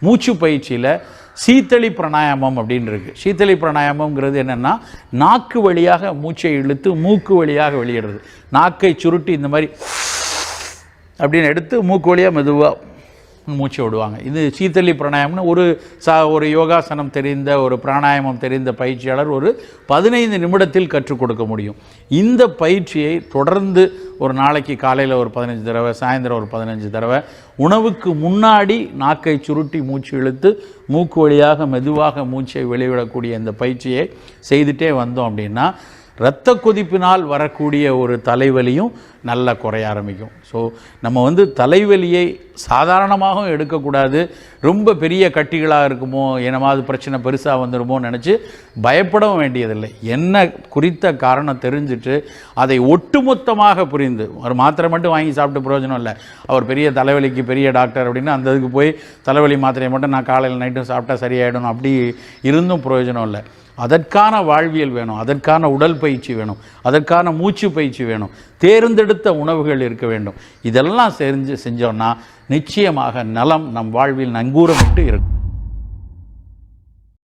மூச்சு பயிற்சியில் சீத்தளி பிராணாயாமம் அப்படின்னு இருக்குது சீத்தளி பிராணாயாமம்ங்கிறது என்னென்னா நாக்கு வழியாக மூச்சை இழுத்து மூக்கு வழியாக வெளியிடுறது. நாக்கை சுருட்டி இந்த மாதிரி அப்படின்னு எடுத்து மூக்கு வழியாக மெதுவாக மூச்சு விடுவாங்க. இது சீத்தலி பிராணாயம்னு ஒரு சா ஒரு யோகாசனம் தெரிந்த ஒரு பிராணாயாமம் தெரிந்த பயிற்சியாளர் ஒரு பதினைந்து நிமிடத்தில் கற்றுக் கொடுக்க முடியும். இந்த பயிற்சியை தொடர்ந்து ஒரு நாளைக்கு காலையில் ஒரு பதினஞ்சு தடவை சாயந்தரம் ஒரு பதினஞ்சு தடவை உணவுக்கு முன்னாடி நாக்கை சுருட்டி மூச்சு இழுத்து மூக்கு வழியாக மெதுவாக மூச்சை வெளிவிடக்கூடிய இந்த பயிற்சியை செய்துட்டே வந்தோம் அப்படின்னா இரத்த கொதிப்பினால் வரக்கூடிய ஒரு தலைவலியும் நல்லா குறைய ஆரம்பிக்கும். ஸோ நம்ம வந்து தலைவலியை சாதாரணமாகவும் எடுக்கக்கூடாது. ரொம்ப பெரிய கட்டிகளாக இருக்குமோ என்னமாவது பிரச்சனை பெருசாக வந்துடுமோ நினச்சி பயப்படவும் வேண்டியதில்லை. என்ன குறித்த காரணம் தெரிஞ்சுட்டு அதை ஒட்டுமொத்தமாக புரிந்து ஒரு மாத்திரை மட்டும் வாங்கி சாப்பிட்டு பிரயோஜனம் இல்லை. அவர் பெரிய தலைவலிக்கு பெரிய டாக்டர் அப்படின்னு அந்த இதுக்கு போய் தலைவலி மாத்திரையை மட்டும் நான் காலையில் நைட்டும் சாப்பிட்டா சரியாயிடும் அப்படி இருந்தும் பிரயோஜனம் இல்லை. அதற்கான வாழ்வியல் வேணும் அதற்கான உடல் பயிற்சி வேணும் அதற்கான மூச்சு பயிற்சி வேணும் தேர்ந்தெடுத்த உணவுகள் இருக்க வேண்டும். இதெல்லாம் செஞ்சு செஞ்சோன்னா நிச்சயமாக நலம் நம் வாழ்வில் நங்கூரமிட்டு இருக்கும்.